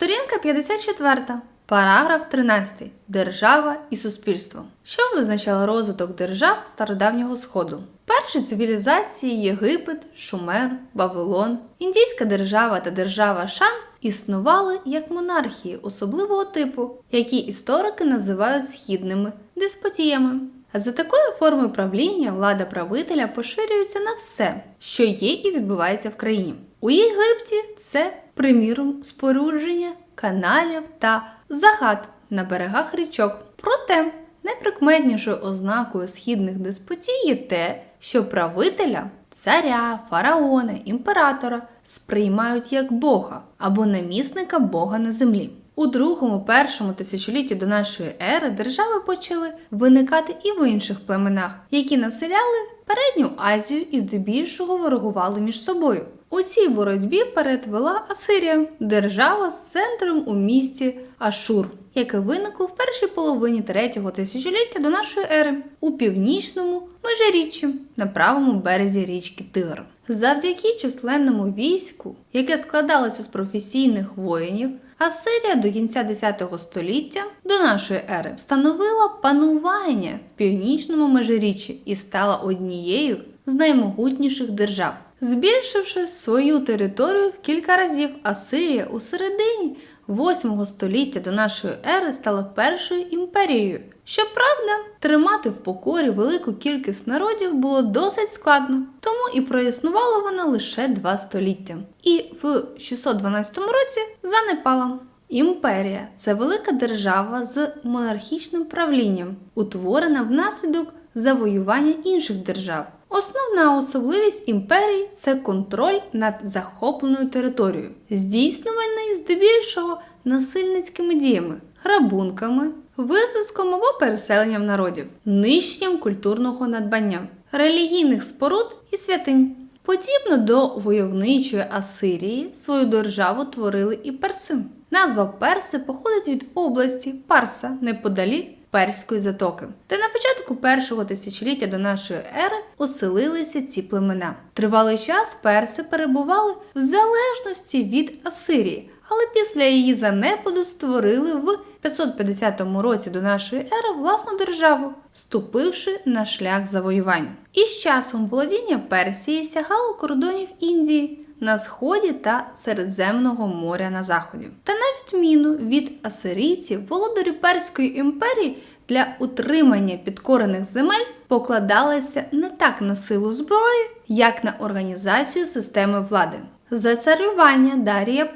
Сторінка 54. Параграф 13. Держава і суспільство. Що визначало розвиток держав стародавнього сходу? Перші цивілізації Єгипет, Шумер, Вавилон, Індійська держава та держава Шан існували як монархії особливого типу, які історики називають східними деспотіями. За такою формою правління влада правителя поширюється на все, що є і відбувається в країні. У Єгипті це, приміром, спорудження каналів та загад на берегах річок. Проте найприкметнішою ознакою східних деспотій є те, що правителя, царя, фараона, імператора сприймають як Бога або намісника Бога на землі. У другому першому тисячолітті до нашої ери держави почали виникати і в інших племенах, які населяли передню Азію і здебільшого ворогували між собою. У цій боротьбі передвела Асирія, держава з центром у місті Ашур, яке виникло в першій половині третього тисячоліття до нашої ери у північному межиріччі на правому березі річки Тигр. Завдяки численному війську, яке складалося з професійних воїнів, Асирія до кінця 10 століття до нашої ери встановила панування в північному межиріччі і стала однією з наймогутніших держав. Збільшивши свою територію в кілька разів, Асирія у середині 8 століття до нашої ери стала першою імперією. Щоправда, тримати в покорі велику кількість народів було досить складно, тому і проіснувала вона лише два століття. І в 612 році занепала. Імперія це велика держава з монархічним правлінням, утворена внаслідок завоювання інших держав. Основна особливість імперії це контроль над захопленою територією, здійснюваний здебільшого насильницькими діями, грабунками, висадком або переселенням народів, нищенням культурного надбання, релігійних споруд і святинь. Подібно до войовничої Асирії, свою державу творили і перси. Назва Перси походить від області Парса неподалік Перської затоки, де на початку першого тисячоліття до нашої ери оселилися ці племена. Тривалий час перси перебували в залежності від Асирії, але після її занепаду створили в 550 році до нашої ери власну державу, ступивши на шлях завоювань. І з часом володіння Персії сягало кордонів Індії. На сході та Середземного моря на заході. Та на відміну від асирійців, володарі Перської імперії для утримання підкорених земель покладалися не так на силу зброї, як на організацію системи влади. За царювання Дарія І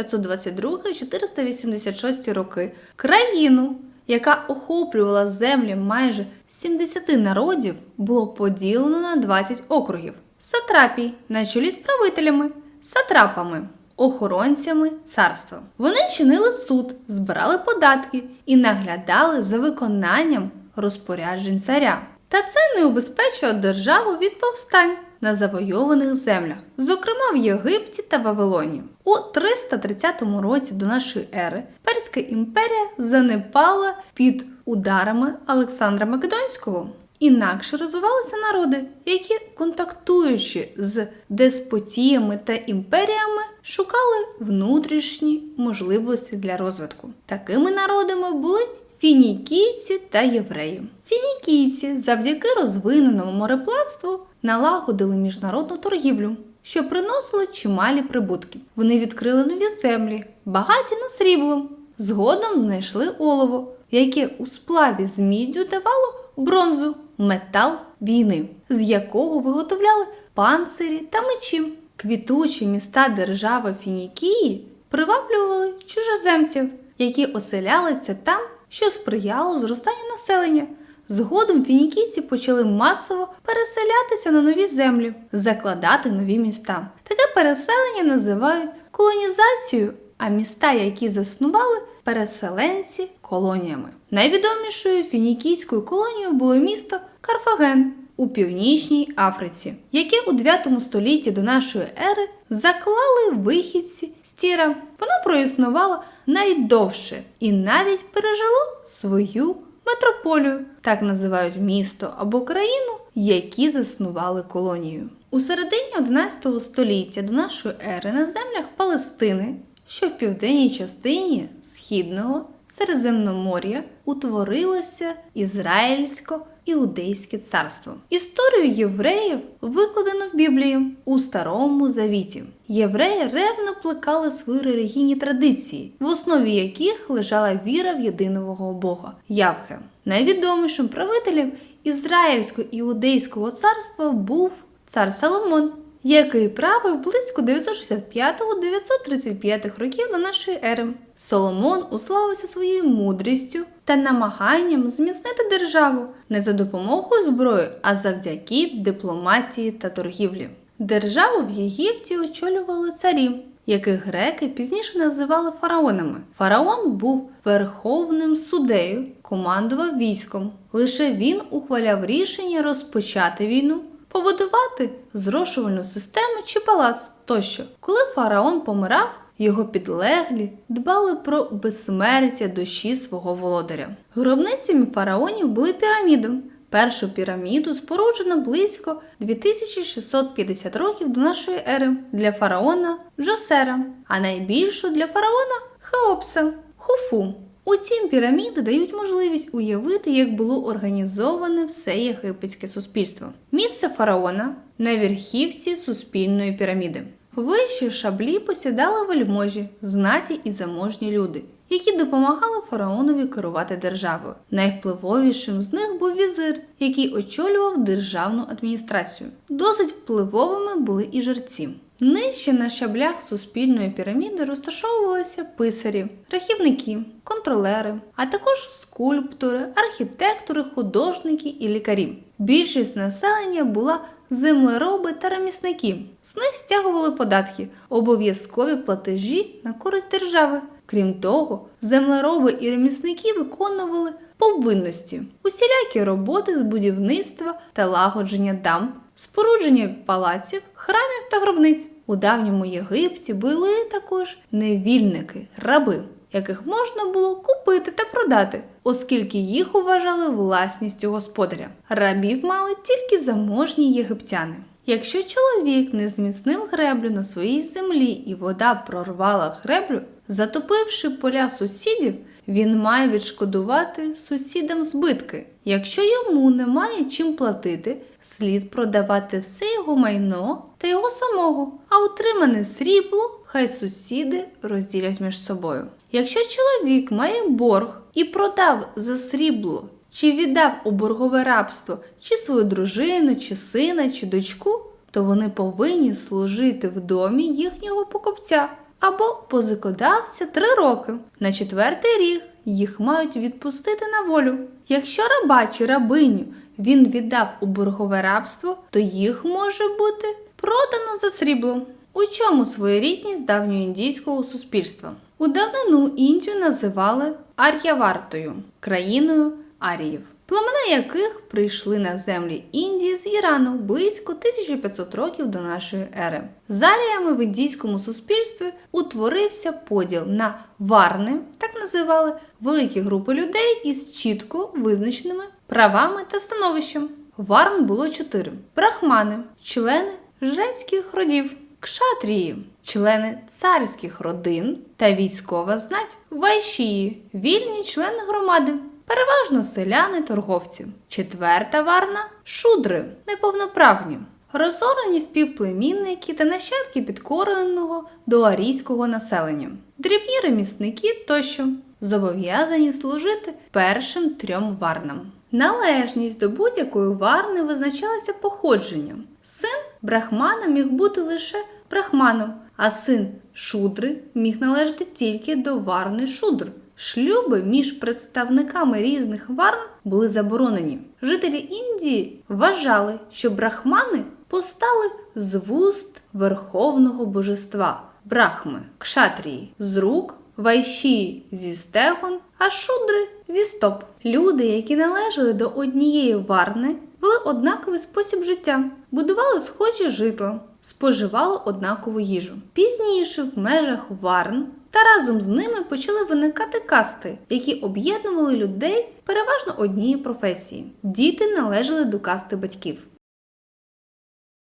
522-486 роки країну, яка охоплювала землі майже 70 народів, було поділено на 20 округів сатрапій на чолі з правителями, сатрапами, охоронцями царства. Вони чинили суд, збирали податки і наглядали за виконанням розпоряджень царя. Та це не убезпечило державу від повстань на завойованих землях, зокрема в Єгипті та Вавилоні. У 330 році до нашої ери Перська імперія занепала під ударами Олександра Македонського. Інакше розвивалися народи, які, контактуючи з деспотіями та імперіями, шукали внутрішні можливості для розвитку. Такими народами були фінікійці та євреї. Фінікійці завдяки розвиненому мореплавству налагодили міжнародну торгівлю, що приносило чималі прибутки. Вони відкрили нові землі, багаті на срібло. Згодом знайшли олово, яке у сплаві з міддю давало бронзу метал війни, з якого виготовляли панцирі та мечі. Квітучі міста держави Фінікії приваблювали чужоземців, які оселялися там, що сприяло зростанню населення. Згодом фінікійці почали масово переселятися на нові землі, закладати нові міста. Таке переселення називають колонізацією, а міста, які заснували, переселенці колоніями. Найвідомішою фінікійською колонією було місто Карфаген у північній Африці, яке у 9 столітті до нашої ери заклали вихідці з Тіра. Воно проіснувало найдовше і навіть пережило свою метрополію, так називають місто або країну, які заснували колонію. У середині 11 століття до нашої ери на землях Палестини що в південній частині східного Середземномор'я утворилося Ізраїльсько-Іудейське царство. Історію євреїв викладено в Біблії у Старому Завіті. Євреї ревно плекали свої релігійні традиції, в основі яких лежала віра в єдиного Бога Явхе. Найвідомішим правителем Ізраїльсько-Іудейського царства був цар Соломон, який правив близько 965-935 років до нашої ери. Соломон уславився своєю мудрістю та намаганням зміцнити державу не за допомогою зброї, а завдяки дипломатії та торгівлі. Державу в Єгипті очолювали царі, яких греки пізніше називали фараонами. Фараон був верховним суддею, командував військом. Лише він ухваляв рішення розпочати війну, побудувати зрошувальну систему чи палац тощо. Коли фараон помирав, його підлеглі дбали про безсмертя душі свого володаря. Гробницями фараонів були піраміди. Першу піраміду споруджено близько 2650 років до нашої ери для фараона Джосера, а найбільшу для фараона Хеопса Хуфу. Утім, піраміди дають можливість уявити, як було організоване все єгипетське суспільство. Місце фараона на верхівці суспільної піраміди. Вищі шаблі посідали вельможі, знаті і заможні люди, які допомагали фараонові керувати державою. Найвпливовішим з них був візир, який очолював державну адміністрацію. Досить впливовими були і жерці. Нижче на щаблях суспільної піраміди розташовувалися писарі, рахівники, контролери, а також скульптори, архітектори, художники і лікарі. Більшість населення була землероби та ремісники. З них стягували податки, обов'язкові платежі на користь держави. Крім того, землероби і ремісники виконували повинності, усілякі роботи з будівництва та лагодження дам, спорудження палаців, храмів та гробниць. У давньому Єгипті були також невільники, раби, яких можна було купити та продати, оскільки їх вважали власністю господаря. Рабів мали тільки заможні єгиптяни. Якщо чоловік не зміцнив греблю на своїй землі і вода прорвала греблю, затопивши поля сусідів, він має відшкодувати сусідам збитки. Якщо йому немає чим платити, слід продавати все його майно та його самого, а отримане срібло хай сусіди розділять між собою. Якщо чоловік має борг і продав за срібло, чи віддав у боргове рабство чи свою дружину, чи сина, чи дочку, то вони повинні служити в домі їхнього покупця або позикодавця три роки. На четвертий рік їх мають відпустити на волю. Якщо раба чи рабиню він віддав у боргове рабство, то їх може бути продано за срібло. У чому своєрідність давньоіндійського суспільства? У давнину Індію називали Ар'явартою, країною аріїв, племена яких прийшли на землі Індії з Ірану близько 1500 років до нашої ери. З аріями в індійському суспільстві утворився поділ на варни, так називали великі групи людей із чітко визначеними правами та становищем. Варн було чотири: брахмани, члени жрецьких родів, кшатрії, члени царських родин та військова знать, вайшії, вільні члени громади. Переважно селяни торговці. Четверта варна шудри, неповноправні, розорені співплемінники та нащадки підкореного доарійського населення, дрібні ремісники тощо зобов'язані служити першим трьом варнам. Належність до будь-якої варни визначалася походженням. Син брахмана міг бути лише брахманом, а син шудри міг належати тільки до варни шудр. Шлюби між представниками різних варн були заборонені. Жителі Індії вважали, що брахмани постали з вуст верховного божества брахми, кшатрії, з рук, вайшії зі стегон, а шудри зі стоп. Люди, які належали до однієї варни, вели однаковий спосіб життя, будували схожі житла, споживали однакову їжу. Пізніше в межах варн та разом з ними почали виникати касти, які об'єднували людей переважно однієї професії. Діти належали до касти батьків.